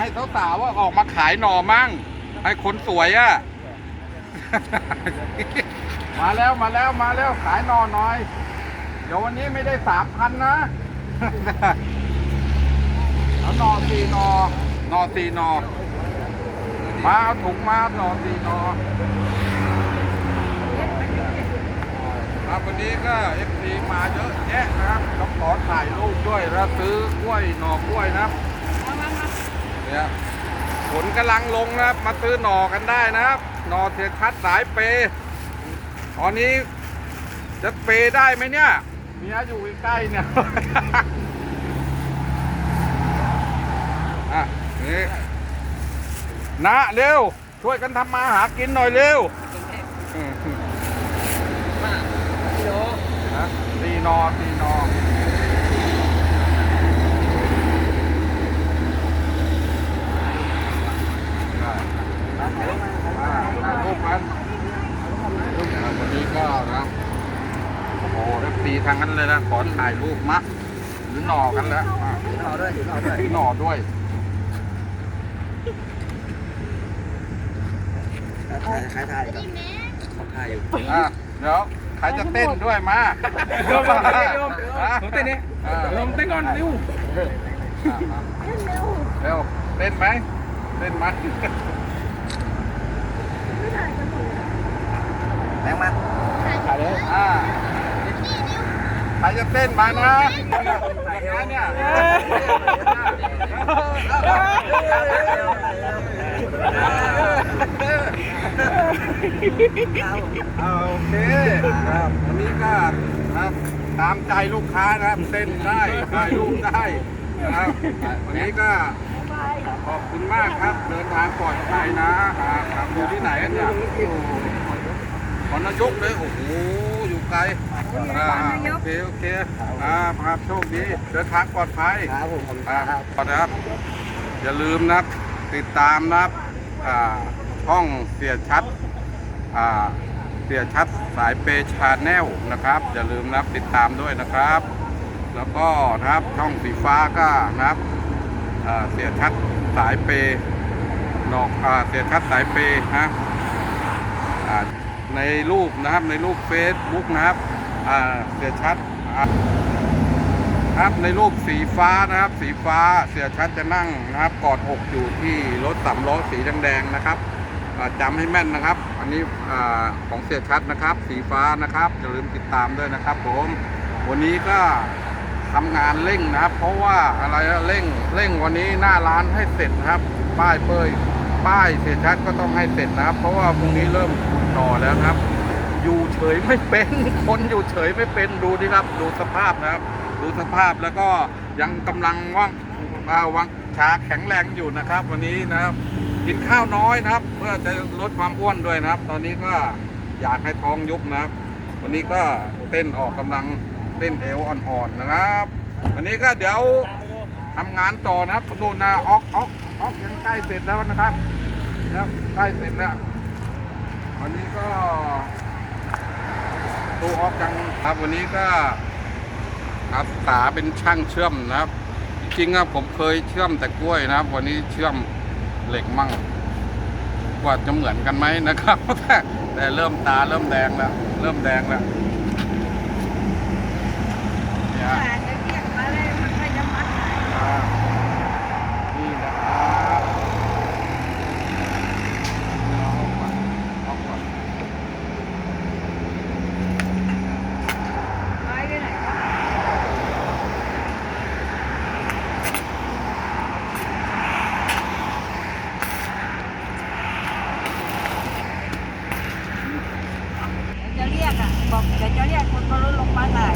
ให้สาวๆว่าออกมาขายหน่อมั่ง ให้คนสวยอะมาแล้วมาแล้วมาแล้วขายหน่อหน่อย เดี๋ยววันนี้ไม่ได้สามพันนะเอาหน่อสี่หน่อหน่อสี่หน่อมาเอาถุงมาหน่อสี่หน่อครับวันนี้ก็เอฟซีมาเยอะแยะนะครับต้องขอถ่ายรูปด้วยแล้วซื้อกล้วยหน่อกล้วยนะครับ เนี่ยฝนกำลังลงนะครับ มาซื้อหน่อกันได้นะครับ หน่อเสียชัดสายเปย์ตอนนี้จะเปย์ได้ไหมเนี่ยเมียอยู่ใกล้ๆเนี่ยอะนี่นะเร็ว ช่วยกันทำมาหากินหน่อยเร็วอืมนะตีนอตีนอได้อ่าถ่ายรูปกันวันนี้ก็นะโอ้โหได้ปี ทางนั้นเลยนะขอถ่ายรูปมะหรือหน่อกันแล้วอะหน่อด้วยหน่อด้วยหน่อด้วยถ่ายถ่ายถ่ายครับถ่ายอยู่อะเดี๋ยวใครจะเต้นด้วยมาโยมโยมโยมอะผมเต้นนี่อะโยมเต้นก่อนเร็วอะเร็วเต้นไหมเต้นไหมแรงมาก ถ่ายเลย อะ ใครจะเต้นมานะอย่างนั้นเนี่ยเอาโอเคครับวันนี้ก็ครับตามใจลูกค้านะครับเต้นได้ถ่ายรูปได้นะครับวันนี้ก็ขอบคุณมากครับ เดินทางปลอดภัยนะครับอยู่ที่ไหนกันเนี่ย ขอนายกเลยโอ้โหอยู่ไกลอ่าโอเคโอเคอ่าครับโชคดีเดินทางปลอดภัยครับผมขอบคุณอ่าครับขอบคุณครับ อย่าลืมนะครับติดตามนะครับอ่าช่องเสียชัดอ่าเสียชัดสายเปชาแนลนะครับ อย่าลืมนะครับติดตามด้วยนะครับ แล้วก็นะครับช่องสีฟ้าก็นะครับอ่าเสียชัดสายเปย์นอกอาเสียชัดสายเปย์ฮะอ่า ในรูปนะครับในรูปเฟซบุ๊กนะครับเสียชัดครับในรูปสีฟ้านะครับ สีฟ้าเสียชัดจะนั่งนะครับ กอดอกอยู่ที่รถสามล้อสีแดงๆนะครับอ่าจำให้แม่นนะครับ อันนี้อของเสียชัดนะครับ สีฟ้านะครับอย่าลืมติดตามด้วยนะครับ ผมวันนี้ก็ทำงานเร่งนะครับ เพราะว่าอะไรเร่งเร่งวันนี้หน้าร้านให้เสร็จนะครับ ป้ายเปย ป้ายเสียชัดก็ต้องให้เสร็จนะครับ เพราะว่าพรุ่งนี้เริ่มต่อแล้วครับ อยู่เฉยไม่เป็นคนอยู่เฉยไม่เป็นดูดิครับ ดูสภาพนะครับ ดูสภาพแล้วก็ยังกำลังว่างอ่าวังขาแข็งแรงอยู่นะครับ วันนี้นะครับกินข้าวน้อยนะครับ เพื่อจะลดความอ้วนด้วยนะครับ ตอนนี้ก็อยากให้ท้องยุบนะครับ วันนี้ก็เต้นออกกำลังเต้นเอวอ่อนๆนะครับ วันนี้ก็เดี๋ยวทำงานต่อนะครับนู่นนะออกออก ออกยังใกล้เสร็จแล้วนะครับนะครับใกล้เสร็จแล้ววันนี้ก็ตูออกยังครับวันนี้ก็อาสาเป็นช่างเชื่อมนะครับ จริงๆอะผมเคยเชื่อมแต่กล้วยนะครับ วันนี้เชื่อมเหล็กมั่งว่าจะเหมือนกันไหมนะครับแต่แต่เริ่มตาเริ่มแดงแล้ว เริ่มแดงแล้วเนี่ย เดี๋ยวจะเรียกคนมารถลงมาถ่าย